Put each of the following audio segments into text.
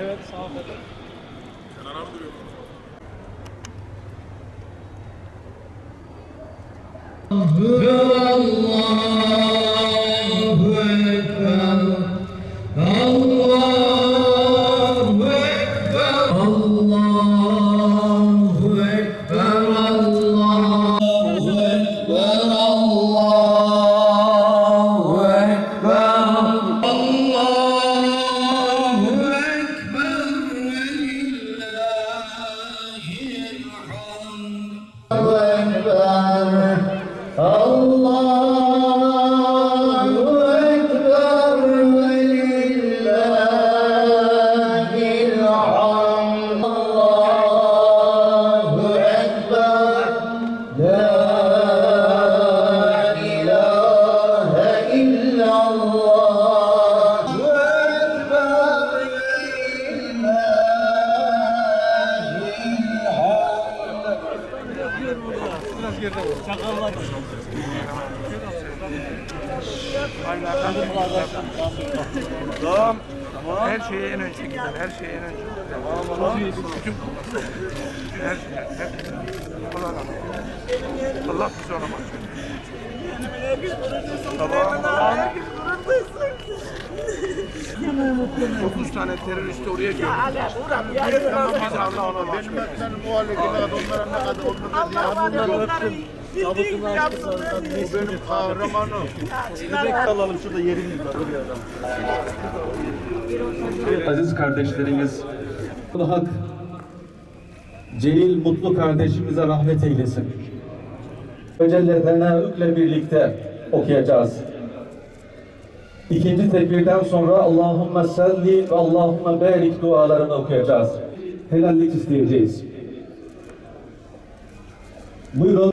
Sağ ol. Kenara mı duruyor? Çakallar. Tamam. Her şeye en önce gider. Her şeye en önce gider. Tamam. Bütün her şey. Her şey. Allah bizi ona mahcup. Tamam. 30 tane teröristi oraya gördü. Tamam hadi Allah ona Benim etlerim o hale kadar onlara ne kadar onlara diye Allah onları Tabutunu açtı sonra. Bu benim kahramanım. Bebek alalım şurada yerimiz var. Aziz kardeşlerimiz, Hak Celil Mutlu kardeşimize rahmet eylesin. Öcelle Tenaük'le birlikte okuyacağız. İkinci tekbirden sonra Allahümme salli ve Allahümme barik dualarını okuyacağız. Helallik isteyeceğiz. Buyurun.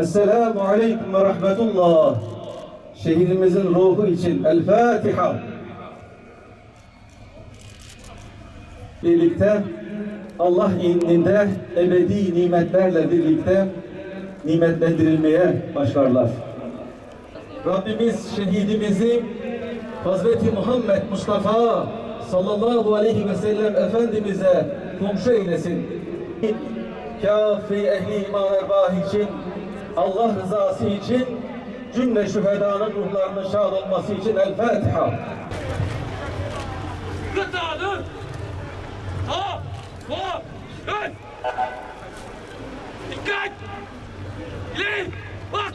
Esselamu Aleyküm ve Rahmetullah. Şehidimizin ruhu için El Fatiha. Birlikte Allah indinde ebedi nimetlerle birlikte nimetlendirilmeye başlarlar. Rabbimiz şehidimizi Hazreti Muhammed Mustafa sallallahu aleyhi ve sellem Efendimiz'e komşu eylesin. Kafi ehli iman için, Allah rızası için, cümle şühedanın ruhlarının şad olması için El Fatiha. Dur. Tamam. Tamam. Dön. Dikkat. İleri. Bak.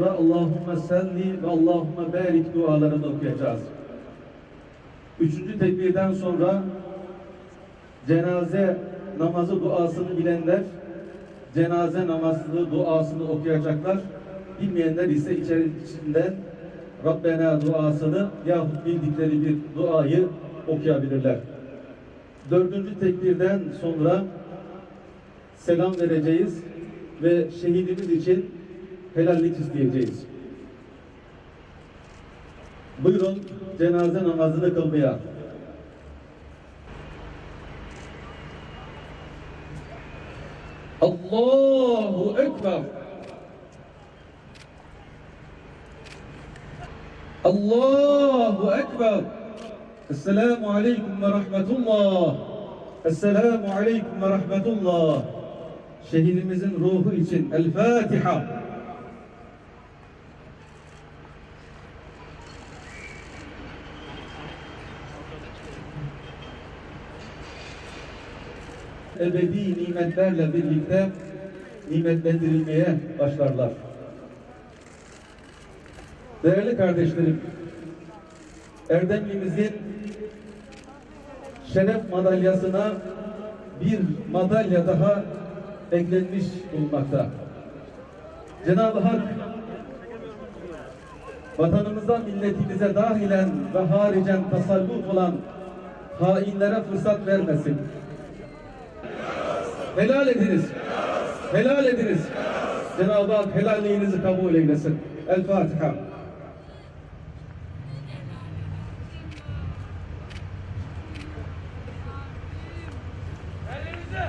sonra Allahümme salli ve Allahümme barik dualarını okuyacağız. Üçüncü tekbirden sonra cenaze namazı duasını bilenler cenaze namazı duasını okuyacaklar. Bilmeyenler ise içerisinden Rabbena duasını yahut bildikleri bir duayı okuyabilirler. Dördüncü tekbirden sonra selam vereceğiz ve şehidimiz için helallik isteyeceğiz. Buyurun cenaze namazını kılmaya. Allahu Ekber. Allahu Ekber. Esselamu Aleyküm ve Rahmetullah. Esselamu Aleyküm ve Rahmetullah. Şehidimizin ruhu için El Fatiha. Ebedi nimetlerle birlikte nimetlendirilmeye başlarlar. Değerli kardeşlerim, Erdemli'mizin şeref madalyasına bir madalya daha eklenmiş bulunmakta. Cenab-ı Hak vatanımıza, milletimize dahilen ve haricen tasallut olan hainlere fırsat vermesin. Helal ediniz. Helal ediniz. Cenab-ı Hak helalliğinizi kabul eylesin. El Fatiha. Elinize!